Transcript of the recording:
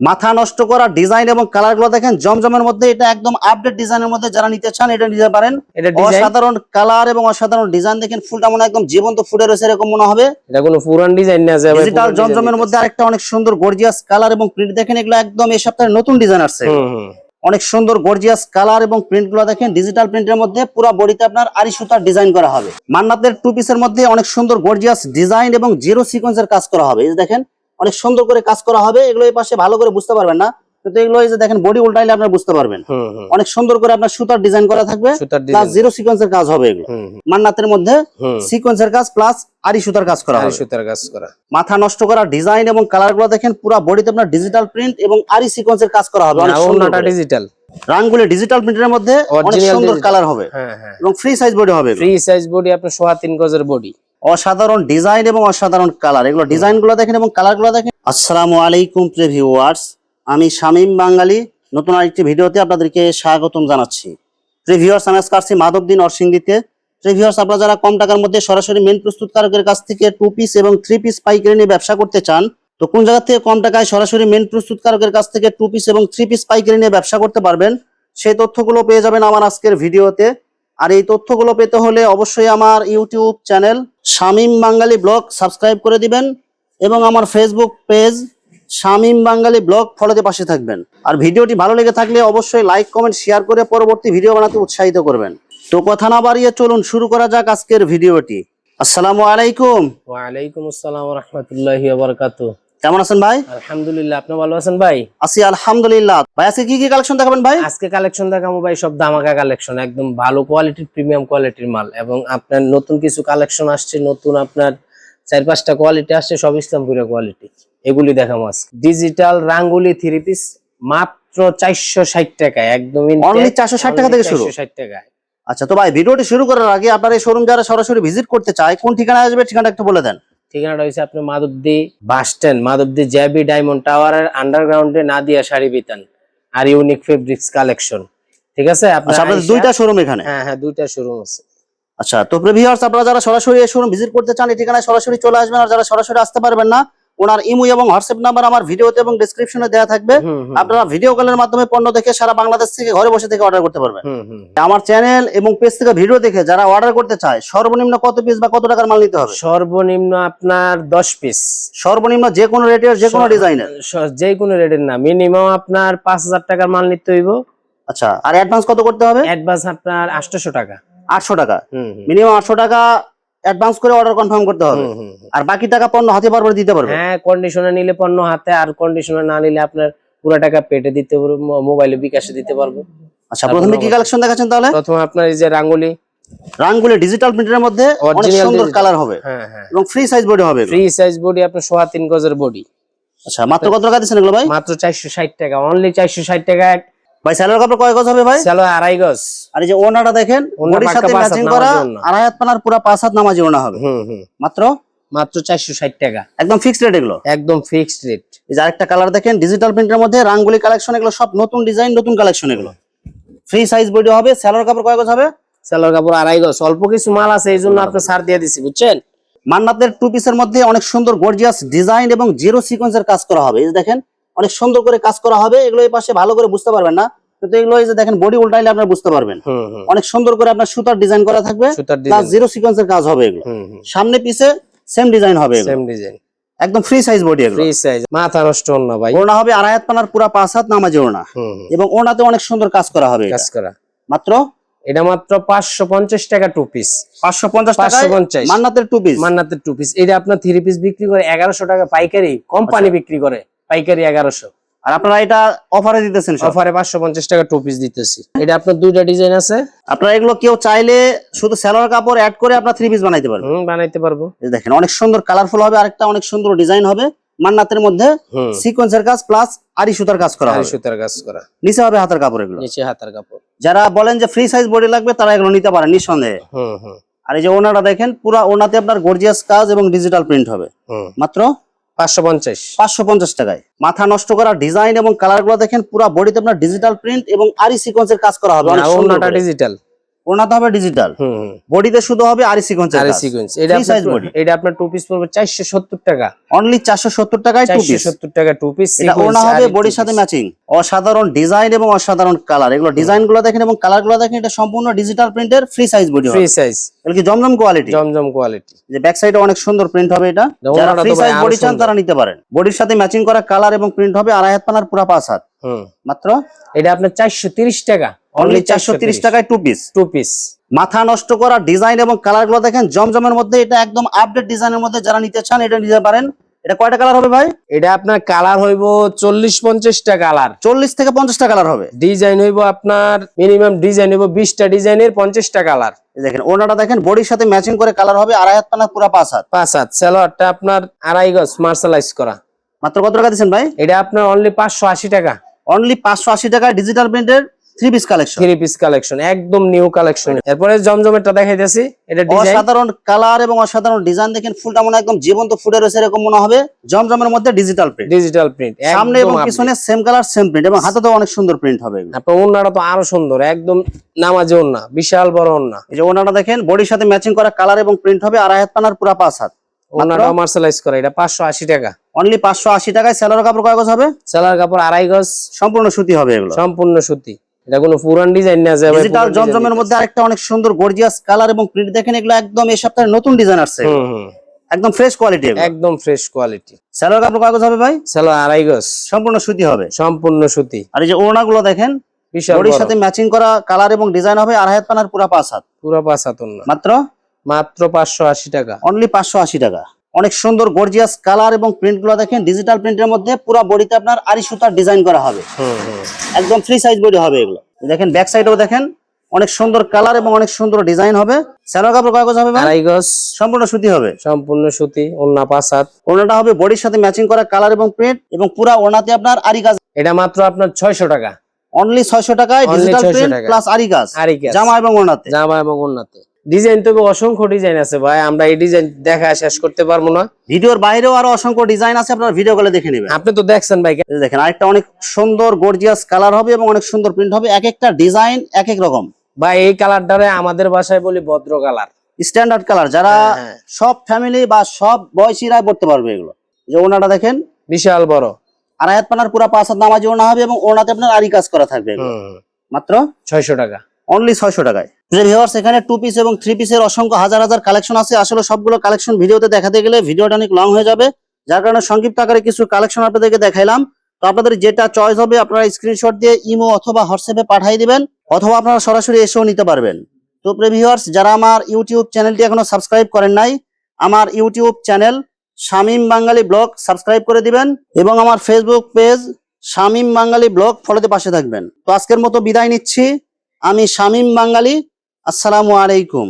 মাথা নষ্ট করা ডিজাইন এবং কালারগুলো দেখেন জমজমের মধ্যে এটা একদম আপডেট ডিজাইনের মধ্যে যারা নিতে চান এটা নিতে পারেন। অসাধারণ কালার এবং অসাধারণ ডিজাইন দেখেন ফুলটা মনে একদম জীবন্ত ফুটে রয়েছে এরকম মনে হবে। এটা কোনো পুরান ডিজাইন না যে ডিজিটাল জমজমের মধ্যে আরেকটা অনেক সুন্দর গর্জিয়াস কালার এবং প্রিন্ট দেখেন এগুলো একদম এই সপ্তাহে নতুন ডিজাইন আসছে। অনেক সুন্দর গর্জিয়াস কালার এবং প্রিন্টগুলো দেখেন ডিজিটাল প্রিন্টের মধ্যে পুরো বডিতে আপনার আড়ি সুতার ডিজাইন করা হবে। মান্নাতের টু পিসের মধ্যে অনেক সুন্দর গর্জিয়াস ডিজাইন এবং জিরো সিকোয়েন্সের কাজ করা হবে। এই দেখেন অনেক সুন্দর করে কাজ করা হবে এগুলো এই পাশে ভালো করে বুঝতে পারবেন না। কিন্তু এগুলো এই যে দেখেন বডি উল্টাইলে আপনার বুঝতে পারবেন। অনেক সুন্দর করে আপনার সুতার ডিজাইন করা থাকবে প্লাস জিরো সিকোয়েন্সের কাজ হবে এগুলো। মান্নাতের মধ্যে সিকোয়েন্সের কাজ প্লাস আড়ি সুতার কাজ করা হবে। সুতার কাজ করা। মাথা নষ্ট করা ডিজাইন এবং কালারগুলো দেখেন পুরো বডিতে আপনার ডিজিটাল প্রিন্ট এবং আরি সিকোয়েন্সের কাজ করা হবে অনেক সুন্দর। ডিজিটাল রাঙ্গুলি ডিজিটাল প্রিন্টের মধ্যে অনেক সুন্দর কালার হবে হ্যাঁ হ্যাঁ। এবং ফ্রি সাইজ বডি হবে ফ্রি সাইজ বডি আপনার সোয়া তিন গজের বডি অসাধারণ ডিজাইন এবং অসাধারণ কালার। এগুলো ডিজাইনগুলো দেখেন এবং কালারগুলো দেখেন। আসসালামু আলাইকুম প্রিভিউয়ার্স আমি শামীম বাঙালি। নতুন আরেকটি ভিডিওতে আপনাদেরকে স্বাগতম জানাচ্ছি। প্রিভিউয়ার্স আমি আজকে আসছি মাধবদিন অরসিংদিতে প্রিভিউয়ার্স আপনারা যারা কম টাকার মধ্যে সরাসরি মেন প্রস্তুতকারকের কাছ থেকে টু পিস এবং থ্রি পিস পাইকারি নিয়ে ব্যবসা করতে চান, তো কোন জায়গা থেকে কম টাকায় সরাসরি মেন প্রস্তুতকারকের কাছ থেকে টু পিস এবং থ্রি পিস পাইকারি নিয়ে ব্যবসা করতে পারবেন, সেই তথ্যগুলো পেয়ে যাবেন আমার আজকের ভিডিওতে। আর এই তথ্যগুলো পেতে হলে অবশ্যই আমার YouTube channel Shamim Bangali vlog subscribe করে দিবেন এবং আমার Facebook page Shamim Bangali vlog ফলোতে পাশে থাকবেন। আর ভিডিওটি ভালো লেগে থাকলে অবশ্যই লাইক কমেন্ট শেয়ার করে পরবর্তী ভিডিও বানাতে উৎসাহিত করবেন। তো কথা না বাড়িয়ে চলুন শুরু করা যাক আজকের ভিডিওটি আসসালামু আলাইকুম। ওয়া আলাইকুম আসসালাম রাহমাতুল্লাহি ওয়া বারাকাতু কেমন আছেন ভাই? আলহামদুলিল্লাহ আপনি ভালো আছেন ভাই? আছি আলহামদুলিল্লাহ। ভাই আজকে কি কি কালেকশন দেখাবেন ভাই? আজকে কালেকশন দেখাবো ভাই সব দামাকা কালেকশন একদম ভালো কোয়ালিটির প্রিমিয়াম কোয়ালিটির মাল। এবং আপনার নতুন কিছু কালেকশন আসছে নতুন আপনার চার পাঁচটা কোয়ালিটি আসছে সব ইসলামপুরের কোয়ালিটি। এগুলি দেখাবো আজকে। ডিজিটাল রাঙ্গুলি থ্রি পিস মাত্র চারশো ষাট টাকায় একদম Only 460 টাকা থেকে শুরু? ষাট টাকায়। আচ্ছা তো ভাই ভিডিওটি শুরু করার আগে আপনার এই শোরুম যারা সরাসরি ভিজিট করতে চায় কোন ঠিকানা আসবে ঠিকানা একটু বলে দেন। ঠিকানাটা হয়েছে আপনি মাধবদি বাস স্ট্যান্ড মাধবদি জ্যাবি ডায়মন্ড টাওয়ারের আন্ডারগ্রাউন্ডে নাদিয়া শাড়ি বিতান আর ইউনিক ফেব্রিক্স কালেকশন। ঠিক আছে? আচ্ছা আপনার দুইটা শোরুম এখানে? হ্যাঁ হ্যাঁ দুইটা শোরুম আছে। আচ্ছা তো প্রিভিউয়ার্স আপনারা যারা সরাসরি এই শোরুম ভিজিট করতে চান এই ঠিকানায় সরাসরি চলে আসবেন। আর যারা সরাসরি আসতে পারবেন না ওনার ইমো এবং হোয়াটসঅ্যাপ নাম্বার আমার ভিডিওতে এবং ডেসক্রিপশনে দেওয়া থাকবে। আপনারা ভিডিও কলের মাধ্যমে পণ্য দেখে সারা বাংলাদেশ থেকে ঘরে বসে থেকে অর্ডার করতে পারবেন। আমার চ্যানেল এবং পেজ থেকে ভিডিও দেখে যারা অর্ডার করতে চায় সর্বনিম্ন কত পিস বা কত টাকার মাল নিতে হবে? সর্বনিম্ন আপনার দশ পিস সর্বনিম্ন যে কোনো রেটের যে কোনো ডিজাইনের যে কোনো রেটের না। মিনিমাম আপনার পাঁচ হাজার টাকার মাল নিতে হইব। আচ্ছা আর অ্যাডভান্স কত করতে হবে? অ্যাডভান্স আপনার আটশোশো টাকা। আটশো টাকা। মিনিমাম আটশো টাকা অ্যাডভান্স করে অর্ডার কনফার্ম করতে হবে। আর বাকি টাকা পণ্য হাতে পারবে দিতে পারবে। হ্যাঁ কন্ডিশনে নিলে পণ্য হাতে আর কন্ডিশনে না নিলে আপনার পুরো টাকা পেটে দিতে পারব মোবাইলে বিকাশে দিতে পারব। আচ্ছা প্রথমে কি কালেকশন দেখাচ্ছেন তাহলে? প্রথমে আপনার এই যে রাঙ্গুলি। রাঙ্গুলি ডিজিটাল প্রিন্টের মধ্যে অনেক সুন্দর কালার হবে। হ্যাঁ হ্যাঁ। এবং ফ্রি সাইজ বডি হবে ফ্রি সাইজ বডি আপনার সোয়া তিন গজের বডি আচ্ছা মাত্র কত টাকা দিচ্ছেন এগুলো ভাই? মাত্র চারশো ষাট টাকা। অনলি চারশো ষাট টাকা ভাই স্যালোর কাপড় কয় গজ হবে ভাই? চলো আড়াই গজ। আর এই যে ওনাটা দেখেন বডির সাথে ম্যাচিং করা আড়াই হাত পানার পুরো পাঁচ হাত নামাজি ওনা হবে। মাত্র? মাত্র চারশো ষাট টাকা। একদম ফিক্সড রেট এগুলো? একদম ফিক্সড রেট এই যে আরেকটা কালার দেখেন ডিজিটাল প্রিন্টের মধ্যে রাঙ্গুলি কালেকশন এগুলো সব নতুন ডিজাইন নতুন কালেকশন এগুলো। ফ্রি সাইজ বডি হবে স্যালোর কাপড় কয় গজ হবে? সালোয়ার কাপড় আড়াই গজ অল্প কিছু মাল আছে এই জন্য আপনার ছাড় দিয়ে দিছি বুঝছেন? মান্নাতের টু পিসের মধ্যে অনেক সুন্দর গর্জিয়াস ডিজাইন এবং জিরো সিকোয়েন্সের কাজ করা হবে। এই দেখেন অনেক সুন্দর করে কাজ করা হবে এগুলো এই পাশে ভালো করে বুঝতে পারবেন না। কিন্তু এগুলো এই যে দেখেন বডি উল্টাইলে আপনারা বুঝতে পারবেন। অনেক সুন্দর করে আপনার সুতার ডিজাইন করা থাকবে প্লাস জিরো সিকোয়েন্সের কাজ হবে এগুলো। সামনে পিছে সেম ডিজাইন হবে সেম ডিজাইন একদম ফ্রি সাইজ বডি এগুলো। ফ্রি সাইজ মাথা নষ্ট হন ভাই। ওড়না হবে আড়াই হাত পানার পুরা পাঁচ হাত নামাজি ওড়না। এবং ওড়নাতে অনেক সুন্দর কাজ করা হবে কাজ করা। মাত্র? এটা মাত্র পাঁচশো পঞ্চাশ টাকা টু পিস পাঁচশো পঞ্চাশ পাঁচশো পঞ্চাশ। মান্নাতের টু পিস মান্নাতের টু পিস এটা আপনার থ্রি পিস বিক্রি করে এগারোশো টাকা পাইকারি কোম্পানি বিক্রি করে। পাইকারি এগারোশো। আর আপনারা এটা অফারে দিতেছেন অফারে পাঁচশো পঞ্চাশ টাকা টু পিস দিতেছি। এটা আপনার দুইটা ডিজাইন আছে। আপনারা এগুলো কেউ চাইলে শুধু স্যালোয়ার কাপড় অ্যাড করে আপনার থ্রি পিস বানাইতে পারবেন। বানাইতে পারব। দেখেন অনেক সুন্দর কালারফুল হবে আরেকটা অনেক সুন্দর ডিজাইন হবে। মান্নাতের মধ্যে সিকোয়েন্সের কাজ প্লাস আরি সুতার কাজ করা হবে। সুতার কাজ করা। নিচে হবে হাতের কাপড় এগুলো। নিচে হাতার কাপড়। যারা বলেন যে ফ্রি সাইজ বডি লাগবে তারা এগুলো নিতে পারেন নিঃসন্দেহে। হুম হুম। আর এই যে ওনাটা দেখেন পুরো ওনাতে আপনার গর্জিয়াস কাজ এবং ডিজিটাল প্রিন্ট হবে। মাত্র পাঁচশো পঞ্চাশ। পাঁচশো পঞ্চাশ টাকায়। মাথা নষ্ট করা ডিজাইন এবং কালারগুলো দেখেন পুরো বডিতে আপনার ডিজিটাল প্রিন্ট এবং আরি সিকোয়েন্সের কাজ করা হবে। ওনাটা ডিজিটাল হবে বডিতে শুধু হবে আরি আরে সিকোয়েন্স। এটা আপনার টু পিস পড়বে চারশো সত্তর টাকা। অনলি চারশো সত্তর টাকায় টু পিস সত্তর টাকা টু পিস এটা ওনা হবে বডির সাথে ম্যাচিং অসাধারণ ডিজাইন এবং অসাধারণ কালার এগুলো ডিজাইনগুলো দেখেন এবং কালারগুলো দেখেন এটা সম্পূর্ণ ডিজিটাল প্রিন্টের free size body free size এগুলো কি জমজম কোয়ালিটি জমজম কোয়ালিটি যে ব্যাক সাইডে অনেক সুন্দর প্রিন্ট হবে এটা। এটা যারা ফ্রি সাইজ বডি চান তারা নিতে পারেন। বডির সাথে ম্যাচিং করা কালার এবং প্রিন্ট হবে আড়াই হাত পানার পুরা পাঁচ হাত। মাত্র? এটা আপনার চারশো তিরিশ টাকা। অনলি চারশো তিরিশ টাকায় টু পিস টু পিস মাথা নষ্ট করা ডিজাইন এবং কালারগুলো দেখেন জমজমের মধ্যে এটা একদম আপডেট ডিজাইনের মধ্যে যারা নিতে চান এটা নিতে পারেন। এটা কয়টা কালার হবে ভাই? এটা আপনার কালার হইব চল্লিশ পঞ্চাশটা কালার চল্লিশ থেকে পঞ্চাশটা কালার হবে। ডিজাইন হইব আপনার মিনিমাম ডিজাইন হইব বিশটা ডিজাইনের পঞ্চাশটা কালার দেখেন ওনাটা দেখেন বডির সাথে ম্যাচিং করে কালার হবে আড়াই হাত পানার পুরো পাঁচ হাত। পাঁচ হাত সালোয়ারটা আপনার আড়াই গজ মার্শালাইজ করা। মাত্র কত টাকা দিচ্ছেন ভাই? এটা আপনার অনলি পাঁচশো আশি টাকা। অনলি পাঁচশো আশি টাকা ডিজিটাল প্রিন্টের three piece collection three piece collection একদম নিউ কালেকশন এরপরে জমজমেরটা দেখাইতেছি এটা ডিজাইন অসাধারণ কালার এবং অসাধারণ ডিজাইন দেখেন ফুলটা মনে একদম জীবন্ত ফুটে রয়েছে এরকম মনে হবে। জমজমের মধ্যে ডিজিটাল প্রিন্ট ডিজিটাল প্রিন্ট সামনে এবং পিছনে সেম কালার সেম প্রিন্ট এবং হাতে তো অনেক সুন্দর প্রিন্ট হবে। আপনার ওন্নাটা তো আরও সুন্দর একদম নামাজে ওন্না বিশাল বড় ওন্না এই যে ওনাটা দেখেন বডির সাথে ম্যাচিং করা কালার এবং প্রিন্ট হবে আড়াই হাত পানার পুরা পাঁচ হাত। ওন্নাটা মার্শালাইজ করা এটা পাঁচশো আশি টাকা। অনলি পাঁচশো আশি টাকায় স্যালোর কাপড় কয় গজ হবে? সেলার কাপড় আড়াই গজ। সম্পূর্ণ সুতি হবে এগুলো। সম্পূর্ণ সুতি। এটা কোনো পুরান ডিজাইন না যে ভাই ডিজিটাল জমজমের মধ্যে আরেকটা অনেক সুন্দর গর্জিয়াস কালার এবং প্রিন্ট দেখেন এগুলো একদম এই সপ্তাহে নতুন ডিজাইন আসছে। একদম ফ্রেশ কোয়ালিটি একদম ফ্রেশ কোয়ালিটি স্যালোর কাপড় কয় গজ হবে ভাই? সেলার আড়াই গজ। সম্পূর্ণ সুতি হবে। সম্পূর্ণ সুতি। আর এই যে ওড়নাগুলো দেখেন বডির সাথে ম্যাচিং করা কালার এবং ডিজাইন হবে আড়াই হাত পানার পুরা পাঁচ হাত। পুরো পাঁচ হাত মাত্র? মাত্র পাঁচশো আশি টাকা। অনলি পাঁচশো আশি টাকা। অনেক সুন্দর গর্জিয়াস কালার এবং প্রিন্টগুলো দেখেন ডিজিটাল প্রিন্টের মধ্যে পুরো বডিতে আপনার আড়ি সুতার ডিজাইন করা হবে। একদম ফ্রি সাইজ বডি হবে এগুলো। দেখেন ব্যাক সাইডেও দেখেন অনেক সুন্দর কালার এবং অনেক সুন্দর ডিজাইন হবে। স্যালোর কাপড় কয় গজ হবে? আড়াই গজ। সম্পূর্ণ সুতি হবে? সম্পূর্ণ সুতি ওন্না পাঁচ হাত ওড়নাটা হবে বডির সাথে ম্যাচিং করা কালার এবং প্রিন্ট এবং পুরা ওড়নাতে আপনার আরি কাজ এটা মাত্র আপনার ছয়শো টাকা। অনলি ছয়শো টাকায় ডিজিটাল 600 প্রিন্ট প্লাস আরি কাজ জামা এবং ওড়নাতে। জামা এবং ওন্নাতে ডিজাইন তবে অসংখ্য ডিজাইন আছে ভাই আমরা এই ডিজাইন দেখা শেষ করতে পারব না। ভিডিওর বাইরেও আরও অসংখ্য ডিজাইন আছে আপনারা ভিডিও কলে দেখে নেবেন। আপনি তো দেখছেন ভাই। দেখেন আরেকটা অনেক সুন্দর গর্জিয়াস কালার হবে এবং অনেক সুন্দর প্রিন্ট হবে। এক একটা ডিজাইন এক এক রকম। ভাই এই কালারটারে আমাদের বাসায় বলি ভদ্র কালার স্ট্যান্ডার্ড কালার যারা হ্যাঁ, হ্যাঁ। সব ফ্যামিলি বা সব বয়সীরা পড়তে পারবে এগুলো। যে ওনাটা দেখেন। বিশাল বড়। আড়াই হাত পানার পুরা পাঁচ হাত নামাজি ওনা হবে এবং ওনাতে আপনার আরি কাজ করা থাকবে মাত্র? ছয়শো টাকা। অনলি ছয়শো টাকায়। যে ভিউয়ার্স এখানে টু পিস এবং থ্রি পিসের অসংখ্য হাজার হাজার কালেকশন আছে। আসলে সবগুলো কালেকশন ভিডিওতে দেখাতে গেলে ভিডিওটা অনেক লং হয়ে যাবে। যার কারণে সংক্ষিপ্ত আকারে কিছু কালেকশন আপনাদেরকে দেখাইলাম। তো আপনাদের যেটা চয়েস হবে, আপনারা স্ক্রিনশট দিয়ে ইমো অথবা হোয়াটসঅ্যাপে পাঠিয়ে দিবেন, অথবা আপনারা সরাসরি এসেও নিতে পারবেন। তো ভিউয়ার্স যারা আমার ইউটিউব চ্যানেলটি এখনও সাবস্ক্রাইব করেন নাই, আমার YouTube channel Shamim Bangali vlog subscribe করে দিবেন এবং আমার Facebook page Shamim Bangali vlog ফলোতে পাশে থাকবেন। তো আজকের মতো বিদায় নিচ্ছি। আমি শামিম বাঙালি আসসালামু আলাইকুম।